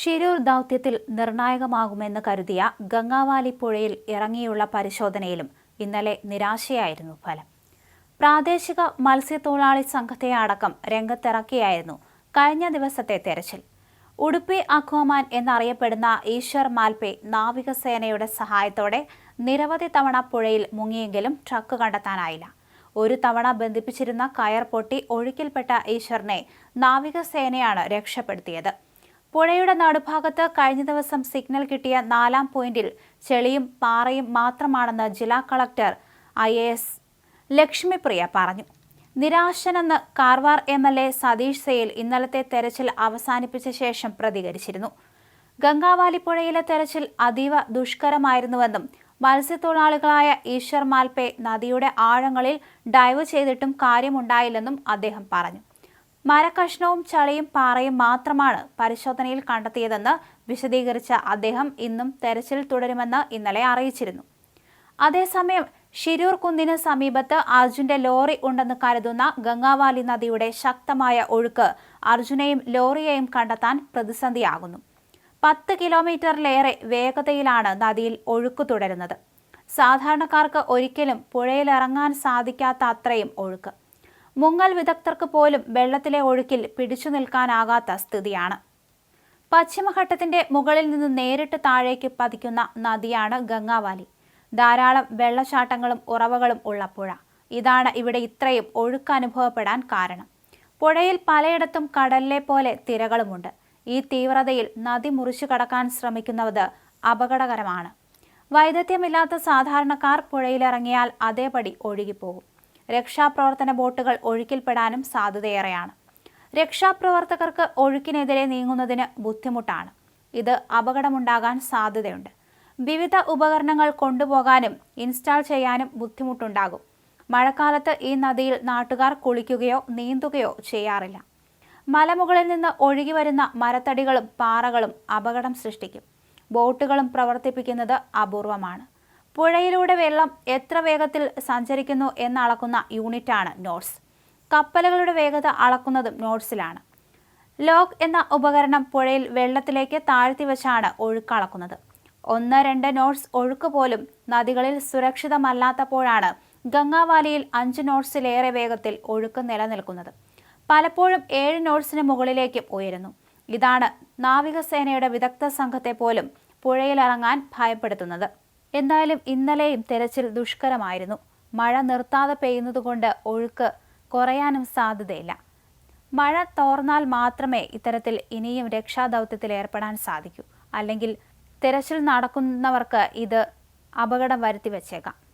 ഷിരൂർ ദൗത്യത്തിൽ നിർണായകമാകുമെന്ന് കരുതിയ ഗംഗാവാലി പുഴയിൽ ഇറങ്ങിയുള്ള പരിശോധനയിലും ഇന്നലെ നിരാശയായിരുന്നു ഫലം. പ്രാദേശിക മത്സ്യത്തൊഴിലാളി സംഘത്തെ അടക്കം രംഗത്തിറക്കിയായിരുന്നു കഴിഞ്ഞ ദിവസത്തെ തെരച്ചിൽ. ഉടുപ്പി അക്വാമാൻ എന്നറിയപ്പെടുന്ന ഈശ്വർ മാൽപെ നാവികസേനയുടെ സഹായത്തോടെ നിരവധി തവണ പുഴയിൽ മുങ്ങിയെങ്കിലും ട്രക്ക് കണ്ടെത്താനായില്ല. ഒരു തവണ ബന്ധിപ്പിച്ചിരുന്ന കയർ പൊട്ടി ഒഴുക്കിൽപ്പെട്ട ഈശ്വറിനെ നാവികസേനയാണ് രക്ഷപ്പെടുത്തിയത്. പുഴയുടെ നടുഭാഗത്ത് കഴിഞ്ഞ ദിവസം സിഗ്നൽ കിട്ടിയ നാലാം പോയിന്റിൽ ചെളിയും പാറയും മാത്രമാണെന്ന് ജില്ലാ collector I A S Lakshmipriya പറഞ്ഞു. നിരാശനെന്ന് Karwar M L A Satish Sail ഇന്നലത്തെ തെരച്ചിൽ അവസാനിപ്പിച്ച ശേഷം പ്രതികരിച്ചിരുന്നു. ഗംഗാവാലി പുഴയിലെ തെരച്ചിൽ അതീവ ദുഷ്കരമായിരുന്നുവെന്നും മത്സ്യത്തൊഴിലാളികളായ ഈശ്വർ മാൽപേ നദിയുടെ ആഴങ്ങളിൽ ഡൈവ് ചെയ്തിട്ടും കാര്യമുണ്ടായില്ലെന്നും അദ്ദേഹം പറഞ്ഞു. മരക്കഷ്ണവും ചളിയും പാറയും മാത്രമാണ് പരിശോധനയിൽ കണ്ടെത്തിയതെന്ന് വിശദീകരിച്ച അദ്ദേഹം ഇന്നും തെരച്ചിൽ തുടരുമെന്ന് ഇന്നലെ അറിയിച്ചിരുന്നു. അതേസമയം ഷിരൂർ കുന്നിന് സമീപത്ത് അർജുന്റെ ലോറി ഉണ്ടെന്ന് കരുതുന്ന ഗംഗാവാലി നദിയുടെ ശക്തമായ ഒഴുക്ക് അർജുനെയും ലോറിയെയും കണ്ടെത്താൻ പ്രതിസന്ധിയാകുന്നു. പത്ത് കിലോമീറ്ററിലേറെ വേഗതയിലാണ് നദിയിൽ ഒഴുക്ക് തുടരുന്നത്. സാധാരണക്കാർക്ക് ഒരിക്കലും പുഴയിലിറങ്ങാൻ സാധിക്കാത്ത അത്രയും ഒഴുക്ക്. മുങ്ങൽ വിദഗ്ധർക്ക് പോലും വെള്ളത്തിലെ ഒഴുക്കിൽ പിടിച്ചു നിൽക്കാനാകാത്ത സ്ഥിതിയാണ്. പശ്ചിമഘട്ടത്തിന്റെ മുകളിൽ നിന്ന് നേരിട്ട് താഴേക്ക് പതിക്കുന്ന നദിയാണ് ഗംഗാവാലി. ധാരാളം വെള്ളച്ചാട്ടങ്ങളും ഉറവകളും ഉള്ള പുഴ. ഇതാണ് ഇവിടെ ഇത്രയും ഒഴുക്ക് അനുഭവപ്പെടാൻ കാരണം. പുഴയിൽ പലയിടത്തും കടലിലെ പോലെ തിരകളുമുണ്ട്. ഈ തീവ്രതയിൽ നദി മുറിച്ചു കടക്കാൻ ശ്രമിക്കുന്നത് അപകടകരമാണ്. വൈദഗ്ധ്യമില്ലാത്ത സാധാരണക്കാർ പുഴയിലിറങ്ങിയാൽ അതേപടി ഒഴുകിപ്പോകും. രക്ഷാപ്രവർത്തന ബോട്ടുകൾ ഒഴുക്കിൽപ്പെടാനും സാധ്യതയേറെയാണ്. രക്ഷാപ്രവർത്തകർക്ക് ഒഴുക്കിനെതിരെ നീങ്ങുന്നതിന് ബുദ്ധിമുട്ടാണ്. ഇത് അപകടമുണ്ടാകാൻ സാധ്യതയുണ്ട്. വിവിധ ഉപകരണങ്ങൾ കൊണ്ടുപോകാനും ഇൻസ്റ്റാൾ ചെയ്യാനും ബുദ്ധിമുട്ടുണ്ടാകും. മഴക്കാലത്ത് ഈ നദിയിൽ നാട്ടുകാർ കുളിക്കുകയോ നീന്തുകയോ ചെയ്യാറില്ല. മലമുകളിൽ നിന്ന് ഒഴുകി വരുന്ന മരത്തടികളും പാറകളും അപകടം സൃഷ്ടിക്കും. ബോട്ടുകളും പ്രവർത്തിപ്പിക്കുന്നത് അപൂർവമാണ്. പുഴയിലൂടെ വെള്ളം എത്ര വേഗത്തിൽ സഞ്ചരിക്കുന്നു എന്നളക്കുന്ന യൂണിറ്റാണ് നോട്ട്സ്. കപ്പലുകളുടെ വേഗത അളക്കുന്നതും നോട്ട്സിലാണ്. ലോക്ക് എന്ന ഉപകരണം പുഴയിൽ വെള്ളത്തിലേക്ക് താഴ്ത്തി വെച്ചാണ് ഒഴുക്ക് അളക്കുന്നത്. ഒന്ന് രണ്ട് നോട്ട്സ് ഒഴുക്ക് പോലും നദികളിൽ സുരക്ഷിതമല്ലാത്തപ്പോഴാണ് ഗംഗാവാലിയിൽ അഞ്ച് നോട്ട്സിലേറെ വേഗത്തിൽ ഒഴുക്ക് നിലനിൽക്കുന്നത്. പലപ്പോഴും ഏഴ് നോട്ട്സിന് മുകളിലേക്കും ഉയരുന്നു. ഇതാണ് നാവികസേനയുടെ വിദഗ്ധ സംഘത്തെ പോലും പുഴയിലിറങ്ങാൻ ഭയപ്പെടുത്തുന്നത്. എന്തായാലും ഇന്നലെയും തെരച്ചിൽ ദുഷ്കരമായിരുന്നു. മഴ നിർത്താതെ പെയ്യുന്നതുകൊണ്ട് ഒഴുക്ക് കുറയാനും സാധ്യതയില്ല. മഴ തോർന്നാൽ മാത്രമേ ഇത്തരത്തിൽ ഇനിയും രക്ഷാദൗത്യത്തിൽ ഏർപ്പെടാൻ സാധിക്കൂ. അല്ലെങ്കിൽ തിരച്ചിൽ നടക്കുന്നവർക്ക് ഇത് അപകടം വരുത്തി വച്ചേക്കാം.